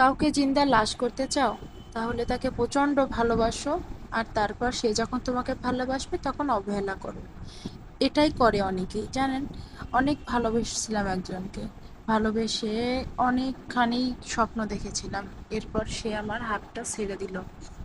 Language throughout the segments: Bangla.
কাউকে জিন্দা লাশ করতে চাও, তাহলে তাকে প্রচণ্ড ভালোবাসো, আর তারপর সে যখন তোমাকে ভালোবাসবে তখন অবহেলা করো। এটাই করে অনেকেই, জানেন? অনেক ভালোবেসেছিলাম একজনকে। ভালোবেসে অনেকখানি স্বপ্ন দেখেছিলাম। এরপর সে আমার হাতটা ছেড়ে দিল।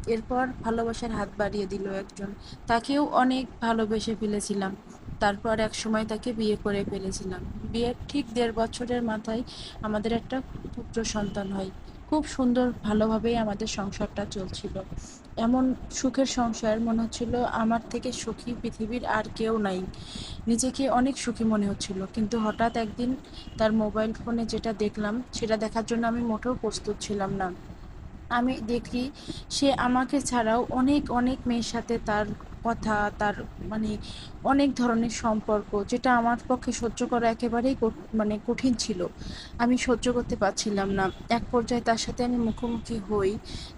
এরপর ভালোবাসার হাত বাড়িয়ে দিল একজন। তাকেও অনেক ভালোবেসে ফেলেছিলাম। তারপর এক সময় তাকে বিয়ে করে ফেলেছিলাম। বিয়ের ঠিক দেড় বছরের মাথায় আমাদের একটা পুত্র সন্তান হয়। খুব সুন্দর ভালোভাবেই আমাদের সংসারটা চলছিল। এমন সুখের সংসার মনে হচ্ছিল আমার থেকে সুখী পৃথিবীর আর কেউ নাই। নিজেকে অনেক সুখী মনে হচ্ছিল, কিন্তু হঠাৎ একদিন তার মোবাইল ফোনে যেটা দেখলাম, সেটা দেখার জন্য আমি মোটেও প্রস্তুত ছিলাম না। আমি দেখি সে আমাকে ছাড়াও অনেক অনেক মেয়ের সাথে তার কথা, তার মানে অনেক ধরনের সম্পর্ক, যেটা আমার পক্ষে সহ্য করা একেবারেই মানে কঠিন ছিল। আমি সহ্য করতে পারছিলাম না। এক পর্যায়ে তার সাথে আমি মুখোমুখি হই।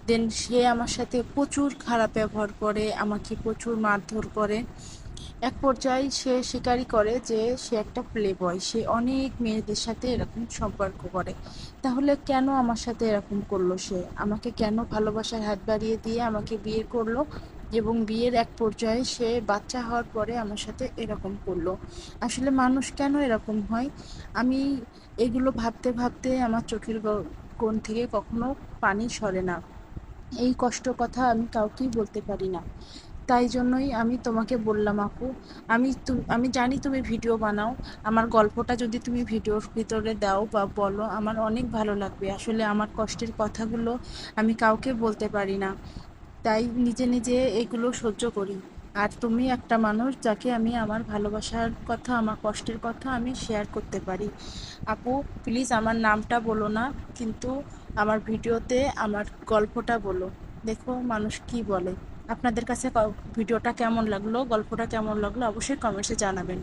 দেন সে আমার সাথে প্রচুর খারাপ ব্যবহার করে, আমাকে প্রচুর মারধর করে। এক পর্যায়ে সে স্বীকারই করে যে সে একটা প্লে বয় সে অনেক মেয়েদের সাথে এরকম সম্পর্ক করে। তাহলে কেন আমার সাথে এরকম করল সে? আমাকে কেন ভালোবাসার হাত বাড়িয়ে দিয়ে আমাকে বিয়ে করল? এবং বিয়ের এক পর্যায়ে সে বাচ্চা হওয়ার পরে আমার সাথে এরকম করল। আসলে মানুষ কেন এরকম হয়? আমি এগুলো ভাবতে ভাবতে আমার চোখের কোণ থেকে কখনো পানি সরে না। এই কষ্ট কথা আমি কাউকেই বলতে পারি না। তাই জন্যই আমি তোমাকে বললাম, আপু, আমি আমি জানি তুমি ভিডিও বানাও। আমার গল্পটা যদি তুমি ভিডিওর ভিতরে দাও বা বলো, আমার অনেক ভালো লাগবে। আসলে আমার কষ্টের কথাগুলো আমি কাউকে বলতে পারি না। তাই নিজে নিজে এগুলো সহ্য করি। আর তুমি একটা মানুষ যাকে আমি আমার ভালোবাসার কথা, আমার কষ্টের কথা আমি শেয়ার করতে পারি। আপু প্লিজ আমার নামটা বলো না, কিন্তু আমার ভিডিওতে আমার গল্পটা বলো। দেখো মানুষ কি বলে। আপনাদের কাছে ভিডিওটা কেমন লাগল, গল্পটা কেমন লাগল অবশ্যই কমেন্টসে জানাবেন।